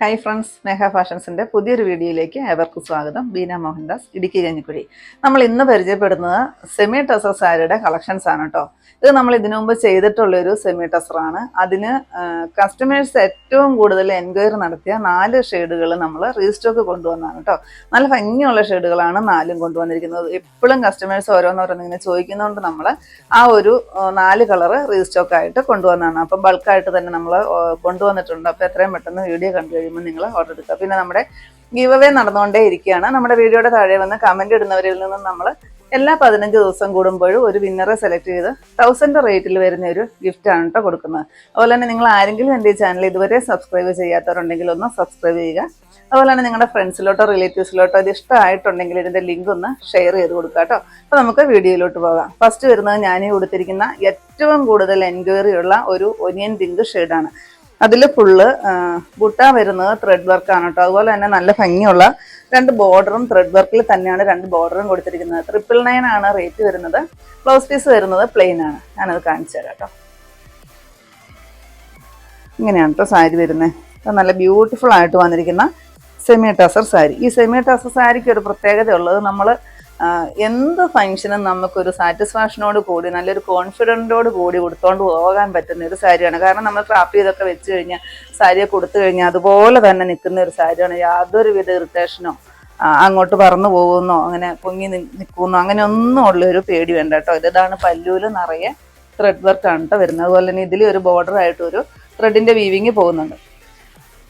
Hi friends സ്നേഹ ഫാഷൻസിന്റെ പുതിയൊരു വീഡിയോയിലേക്ക് ഏവർക്കും സ്വാഗതം. ബീന മോഹൻദാസ് ഇടുക്കി കഞ്ഞിക്കുഴി. നമ്മൾ ഇന്ന് പരിചയപ്പെടുന്നത് സെമി ടസർ സാരിയുടെ കളക്ഷൻസ് ആണ് കേട്ടോ ഇത് നമ്മൾ ഇതിനു മുമ്പ് ചെയ്തിട്ടുള്ളൊരു സെമി ടസറാണ് അതിന് കസ്റ്റമേഴ്സ് ഏറ്റവും കൂടുതൽ എൻക്വയറി നടത്തിയ നാല് ഷെയ്ഡുകൾ നമ്മൾ റീസ്റ്റോക്ക് കൊണ്ടുവന്നതാണ് കേട്ടോ നല്ല ഭംഗിയുള്ള ഷെയ്ഡുകളാണ് നാലും കൊണ്ടുവന്നിരിക്കുന്നത്. എപ്പോഴും കസ്റ്റമേഴ്സ് ഓരോന്നോരോന്ന് ഇങ്ങനെ ചോദിക്കുന്നതുകൊണ്ട് നമ്മൾ ആ ഒരു നാല് കളറ് റീസ്റ്റോക്കായിട്ട് കൊണ്ടുവന്നതാണ്. അപ്പം ബൾക്കായിട്ട് തന്നെ നമ്മൾ കൊണ്ടുവന്നിട്ടുണ്ട്. അപ്പോൾ എത്രയും പെട്ടെന്ന് വീഡിയോ കണ്ടു കഴിയുമ്പോൾ നിങ്ങൾ ഓർഡർ എടുക്കുക. പിന്നെ നമ്മുടെ ഗീവ് അവേ നടന്നുകൊണ്ടേ ഇരിക്കുകയാണ്. നമ്മുടെ വീഡിയോയുടെ താഴെ വന്ന് കമന്റ് ഇടുന്നവരിൽ നിന്നും നമ്മൾ എല്ലാ പതിനഞ്ച് ദിവസം കൂടുമ്പോഴും ഒരു വിന്നറെ സെലക്ട് ചെയ്ത് തൗസൻഡ് റേറ്റിൽ വരുന്ന ഒരു ഗിഫ്റ്റ് ആണ് കേട്ടോ കൊടുക്കുന്നത്. അതുപോലെ തന്നെ നിങ്ങൾ ആരെങ്കിലും എന്റെ ഈ ചാനൽ ഇതുവരെ സബ്സ്ക്രൈബ് ചെയ്യാത്തവരുണ്ടെങ്കിൽ ഒന്ന് സബ്സ്ക്രൈബ് ചെയ്യുക. അതുപോലെ തന്നെ നിങ്ങളുടെ ഫ്രണ്ട്സിലോട്ടോ റിലേറ്റീവ്സിലോട്ടോ ഇത് ഇഷ്ടമായിട്ടുണ്ടെങ്കിൽ ഇതിന്റെ ലിങ്ക് ഒന്ന് ഷെയർ ചെയ്ത് കൊടുക്കുക കേട്ടോ അപ്പോൾ നമുക്ക് വീഡിയോയിലോട്ട് പോകാം. ഫസ്റ്റ് വരുന്നത് ഞാൻ കൊടുത്തിരിക്കുന്ന ഏറ്റവും കൂടുതൽ എൻക്വയറി ഉള്ള ഒരു ഒനിയൻ പിങ്ക് ഷെയ്ഡാണ് അതിൽ ഫുള്ള് ബുട്ട വരുന്നത് ത്രെഡ് വർക്കാണ് കേട്ടോ അതുപോലെ തന്നെ നല്ല ഭംഗിയുള്ള രണ്ട് ബോർഡറും ത്രെഡ് വർക്കിൽ തന്നെയാണ് രണ്ട് ബോർഡറും കൊടുത്തിരിക്കുന്നത്. ട്രിപ്പിൾ നയൻ ആണ് റേറ്റ് വരുന്നത്. ബ്ലൗസ് പീസ് വരുന്നത് പ്ലെയിൻ ആണ്. ഞാനത് കാണിച്ചു തരാം കേട്ടോ ഇങ്ങനെയാണ് കേട്ടോ സാരി വരുന്നത് നല്ല ബ്യൂട്ടിഫുൾ ആയിട്ട് വന്നിരിക്കുന്ന സെമി ടസർ സാരി. ഈ സെമി ടസർ സാരിക്ക് ഒരു പ്രത്യേകത ഉള്ളത് നമ്മൾ എന്ത് ഫംഗ്ഷനും നമുക്കൊരു സാറ്റിസ്ഫാക്ഷനോട് കൂടി നല്ലൊരു കോൺഫിഡന്റോട് കൂടി കൊടുത്തോണ്ട് പോകാൻ പറ്റുന്ന ഒരു സാരിയാണ്. കാരണം നമ്മൾ ട്രാപ്പ് ചെയ്തൊക്കെ വെച്ച് കഴിഞ്ഞാൽ സാരിയെ കൊടുത്തു കഴിഞ്ഞാൽ അതുപോലെ തന്നെ നിൽക്കുന്ന ഒരു സാരിയാണ്. യാതൊരുവിധ ഇറിറ്റേഷനോ അങ്ങോട്ട് പറന്നു പോകുന്നോ അങ്ങനെ പൊങ്ങി നിൽക്കുന്നോ അങ്ങനെ ഒന്നും ഉള്ളൊരു പേടി വേണ്ട കേട്ടോ. ഇതാണ് പല്ലൂൽ നിറയെ ത്രെഡ് വർക്കാണ് കേട്ടോ വരുന്നത്. അതുപോലെ തന്നെ ഇതിൽ ഒരു ബോർഡർ ആയിട്ട് ഒരു ത്രെഡിന്റെ വീവിങ് പോകുന്നുണ്ട്.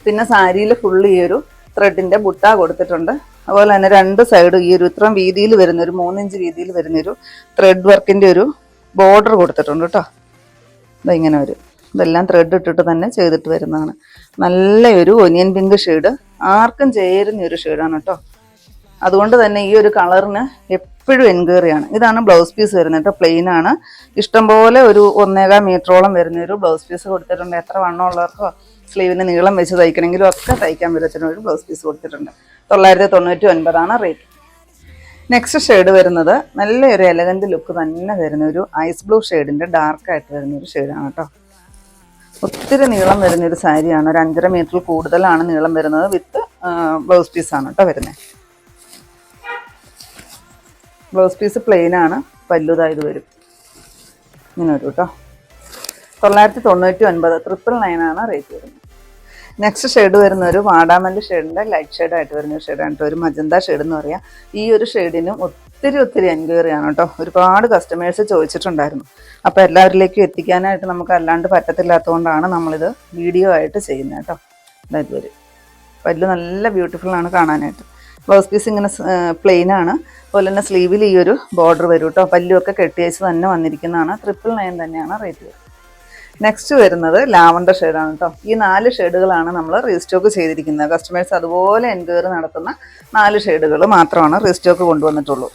പിന്നെ സാരിയിൽ ഫുള്ള് ഈ ഒരു ത്രെഡിന്റെ ബുട്ട കൊടുത്തിട്ടുണ്ട്. അതുപോലെ തന്നെ രണ്ട് സൈഡും ഈ ഒരു ഇത്രയും വീതിയിൽ വരുന്ന ഒരു മൂന്നിഞ്ച് വീതിയിൽ വരുന്ന ഒരു ത്രെഡ് വർക്കിന്റെ ഒരു ബോർഡർ കൊടുത്തിട്ടുണ്ട് കേട്ടോ. ഇങ്ങനെ വരും ഇതെല്ലാം ത്രെഡ് ഇട്ടിട്ട് തന്നെ ചെയ്തിട്ട് വരുന്നതാണ്. നല്ല ഒരു ഒനിയൻ പിങ്ക് ഷെയ്ഡ് ആർക്കും ചേരുന്ന ഒരു ഷെയ്ഡാണ് കേട്ടോ. അതുകൊണ്ട് തന്നെ ഈ ഒരു കളറിന് എപ്പോഴും എൻക്വയറിയാണ് ഇതാണ് ബ്ലൗസ് പീസ് വരുന്നത് കേട്ടോ പ്ലെയിൻ ആണ്. ഇഷ്ടംപോലെ ഒരു ഒന്നേകാൽ മീറ്ററോളം വരുന്ന ഒരു ബ്ലൗസ് പീസ് കൊടുത്തിട്ടുണ്ട്. എത്ര വണ്ണമുള്ളവർക്കോ സ്ലീവിന് നീളം വെച്ച് തയ്ക്കണമെങ്കിലും ഒക്കെ തയ്ക്കാൻ പറ്റുന്ന ഒരു ബ്ലൗസ് പീസ് കൊടുത്തിട്ടുണ്ട്. തൊള്ളായിരത്തി തൊണ്ണൂറ്റി ഒൻപതാണ് റേറ്റ്. നെക്സ്റ്റ് ഷെയ്ഡ് വരുന്നത് നല്ലൊരു എലഗന്റ് ലുക്ക് തന്നെ വരുന്ന ഒരു ഐസ് ബ്ലൂ ഷെയ്ഡിന്റെ ഡാർക്ക് ആയിട്ട് വരുന്ന ഒരു ഷെയ്ഡാണ് കേട്ടോ ഒത്തിരി നീളം വരുന്ന ഒരു സാരിയാണ്. ഒരു അഞ്ചര മീറ്ററിൽ കൂടുതലാണ് നീളം വരുന്നത്. വിത്ത് ബ്ലൗസ് പീസാണ് കേട്ടോ വരുന്നത് ബ്ലൗസ് പീസ് പ്ലെയിനാണ് പല്ലുതായത് വരും ഇങ്ങനെ വരും. കേട്ടോ തൊള്ളായിരത്തി തൊണ്ണൂറ്റി ഒൻപത് ട്രിപ്പിൾ നയൻ ആണ് റേറ്റ് വരുന്നത്. നെക്സ്റ്റ് ഷെയ്ഡ് വരുന്ന ഒരു വാടാമല്ലി ഷെയ്ഡിന്റെ ലൈറ്റ് ഷെയ്ഡായിട്ട് വരുന്ന ഷെയ്ഡാണ് കേട്ടോ ഒരു മജന്ത ഷെയ്ഡ് എന്ന് പറയാം. ഈ ഒരു ഷെയ്ഡിനും ഒത്തിരി ഒത്തിരി എൻക്വയറി ആണ് കേട്ടോ ഒരുപാട് കസ്റ്റമേഴ്സ് ചോദിച്ചിട്ടുണ്ടായിരുന്നു. അപ്പോൾ എല്ലാവരിലേക്കും എത്തിക്കാനായിട്ട് നമുക്ക് അല്ലാണ്ട് പറ്റത്തില്ലാത്തതുകൊണ്ടാണ് നമ്മളിത് വീഡിയോ ആയിട്ട് ചെയ്യുന്നത് കേട്ടോ അതായത് വരും പല്ല് നല്ല ബ്യൂട്ടിഫുൾ ആണ് കാണാനായിട്ട്. ബ്ലൗസ് പീസ് ഇങ്ങനെ പ്ലെയിൻ ആണ്. അതുപോലെ തന്നെ സ്ലീവിൽ ഈ ഒരു ബോർഡർ വരും കേട്ടോ പല്ലുമൊക്കെ കെട്ടിയച്ച് തന്നെ വന്നിരിക്കുന്നതാണ്. ട്രിപ്പിൾ നയൻ തന്നെയാണ് റേറ്റ് വരുന്നത്. നെക്സ്റ്റ് വരുന്നത് ലാവണ്ടർ ഷെയ്ഡാണ് കേട്ടോ ഈ നാല് ഷെയ്ഡുകളാണ് നമ്മൾ റീസ്റ്റോക്ക് ചെയ്തിരിക്കുന്നത്. കസ്റ്റമേഴ്സ് അതുപോലെ എൻക്വയറി നടത്തുന്ന നാല് ഷെയ്ഡുകൾ മാത്രമാണ് റീസ്റ്റോക്ക് കൊണ്ടുവന്നിട്ടുള്ളൂ.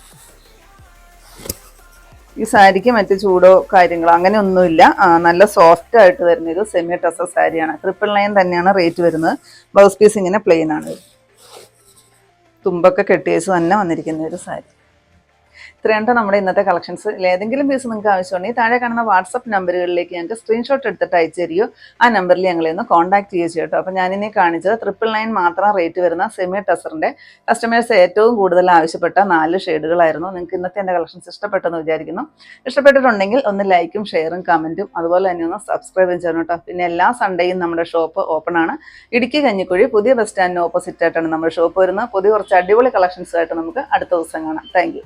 ഈ സാരിക്ക് മറ്റ് ചൂടോ കാര്യങ്ങളോ അങ്ങനെ ഒന്നുമില്ല നല്ല സോഫ്റ്റ് ആയിട്ട് വരുന്ന ഒരു സെമി ടസർ സാരിയാണ്. ട്രിപ്പിൾ നയൻ തന്നെയാണ് റേറ്റ് വരുന്നത്. ബ്ലൗസ് പീസ് ഇങ്ങനെ പ്ലെയിൻ ആണ്. തുമ്പൊക്കെ കെട്ടിയേച്ച് തന്നെ വന്നിരിക്കുന്ന ഒരു സാരി. ഇത്രയാണ് നമ്മുടെ ഇന്നത്തെ കളക്ഷൻസ് ഏതെങ്കിലും പീസ് നിങ്ങൾക്ക് ആവശ്യമുണ്ടെങ്കിൽ താഴെ കാണുന്ന വാട്സപ്പ് നമ്പറുകളിലേക്ക് ഞങ്ങൾക്ക് സ്ക്രീൻഷോട്ട് എടുത്തിട്ട് അയച്ചു തരികയോ ആ നമ്പറിൽ ഞങ്ങളെ ഒന്ന് കോൺടാക്ട് ചെയ്യുക കേട്ടോ. അപ്പോൾ ഞാനിനി കാണിച്ചത് ട്രിപ്പിൾ നയൻ മാത്രം റേറ്റ് വരുന്ന സെമി ടെസറിന്റെ കസ്റ്റമേഴ്സ് ഏറ്റവും കൂടുതൽ ആവശ്യപ്പെട്ട നാല് ഷെയ്ഡുകളായിരുന്നു നിങ്ങൾക്ക് ഇന്നത്തെ എന്റെ കളക്ഷൻസ് ഇഷ്ടപ്പെട്ടെന്ന് വിചാരിക്കുന്നു. ഇഷ്ടപ്പെട്ടിട്ടുണ്ടെങ്കിൽ ഒന്ന് ലൈക്കും ഷെയറും കമന്റും അതുപോലെ തന്നെ ഒന്ന് സബ്സ്ക്രൈബും ചെയ്യണം കേട്ടോ. പിന്നെ എല്ലാ സൺഡേയും നമ്മുടെ ഷോപ്പ് ഓപ്പൺ ആണ്. ഇടുക്കി കഞ്ഞിക്കുഴി പുതിയ ബസ് സ്റ്റാൻഡിന് ഓപ്പോസിറ്റ് ആയിട്ടാണ് നമ്മുടെ ഷോപ്പ് വരുന്നത്. പുതിയ കുറച്ച് അടിപൊളി കളക്ഷൻസ് ആയിട്ട് നമുക്ക് അടുത്ത ദിവസം കാണാം. താങ്ക്